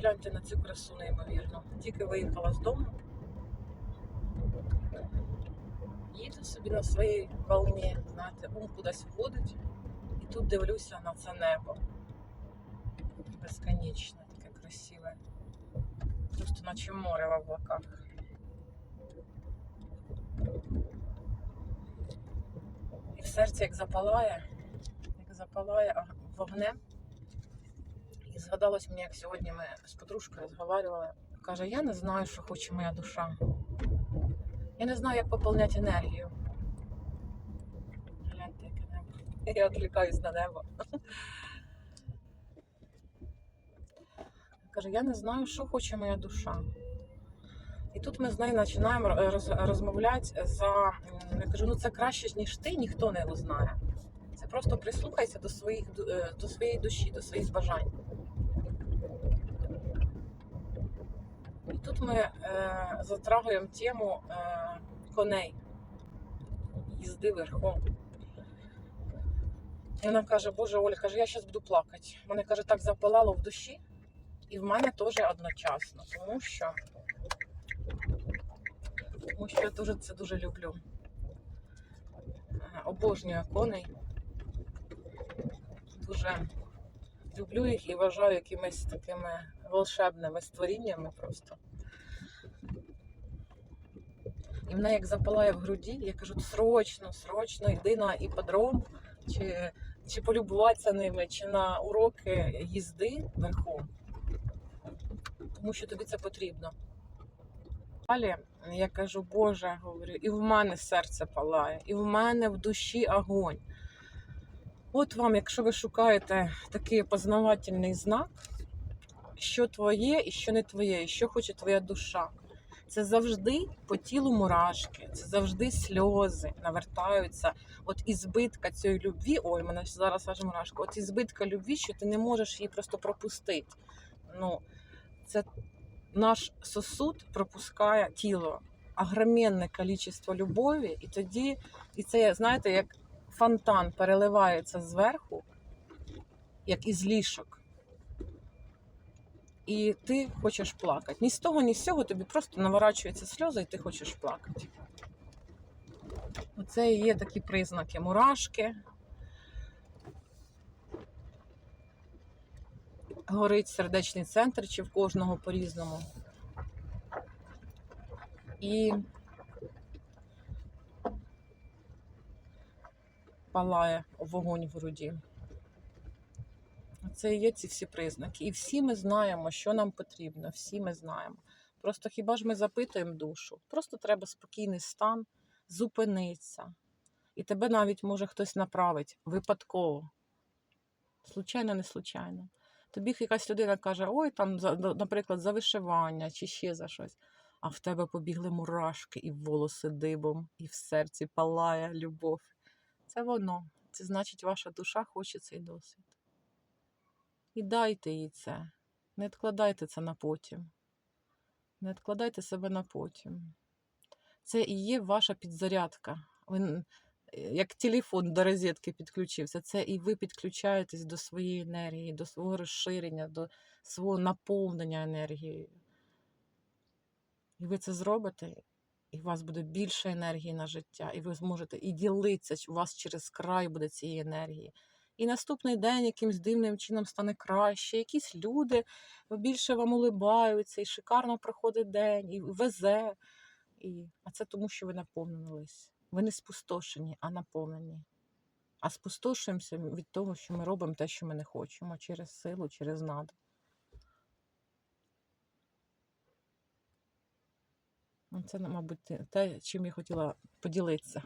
гляньте на цю красу неймовірно. Тільки виїхала з дому. Їду собі на своїй волні, знаєте, ум кудись входить. І тут дивлюся на це небо. Безконечне, таке красиве. Просто наче море в облаках. І в серці як запалає, як запалає вогнем. Згадалось мені, як сьогодні ми з подружкою розговорювали. Каже, я не знаю, що хоче моя душа. Я не знаю, як поповняти енергію. Гляньте, яке небо. Я відвлікаюсь на небо. Каже, я не знаю, що хоче моя душа. І тут ми з нею починаємо роз- розмовляти за. Я кажу, ну це краще, ніж ти, ніхто не узнає. Це просто прислухайся до своїх е, до своєї душі, до своїх бажань. І тут ми е, затрагуємо тему е, коней, їзди верхом. І вона каже, Боже Оля, каже, я зараз буду плакати. Мене каже, так запалало в душі, і в мене теж одночасно, тому що, тому що я дуже це дуже люблю. Е, Обожнюю коней. Дуже люблю їх і вважаю якимись такими волшебними створіннями просто. І мене як запалає в груді, я кажу, срочно, срочно йди на іпподром, чи, чи полюбуватися ними, чи на уроки їзди верхом. Тому що тобі це потрібно. Далі я кажу, Боже, говорю, і в мене серце палає, і в мене в душі огонь. От вам, якщо ви шукаєте такий познавательний знак, що твоє і що не твоє, і що хоче твоя душа. Це завжди по тілу мурашки, це завжди сльози навертаються. От із збитка цієї любві, ой, мене зараз аж мурашка, от із збитка любві, що ти не можеш її просто пропустити. Ну, це наш сосуд пропускає тіло, огроменне кількість любові, і тоді, і це, знаєте, як фонтан переливається зверху, як із лішок. І ти хочеш плакати. Ні з того, ні з цього тобі просто наворачуються сльози, і ти хочеш плакати. Оце і є такі признаки мурашки. Горить сердечний центр, чи в кожного по-різному. І палає вогонь в груді. Це і є ці всі признаки. І всі ми знаємо, що нам потрібно. Всі ми знаємо. Просто хіба ж ми запитуємо душу? Просто треба спокійний стан, зупинитися. І тебе навіть може хтось направить випадково. Случайно, не случайно. Тобі якась людина каже, ой, там, наприклад, за вишивання чи ще за щось. А в тебе побігли мурашки, і волоси дибом, і в серці палає любов. Це воно. Це значить, ваша душа хоче цей досвід. І дайте їй це. Не відкладайте це на потім. Не відкладайте себе на потім. Це і є ваша підзарядка. Ви, як телефон до розетки підключився, це і ви підключаєтесь до своєї енергії, до свого розширення, до свого наповнення енергією. І ви це зробите, і у вас буде більше енергії на життя, і ви зможете і ділитися, у вас через край буде цієї енергії. І наступний день якимсь дивним чином стане краще. Якісь люди більше вам улибаються, і шикарно проходить день, і везе. І... А це тому, що ви наповнились. Ви не спустошені, а наповнені. А спустошуємося від того, що ми робимо те, що ми не хочемо, через силу, через надо. Це, мабуть, те, чим я хотіла поділитися.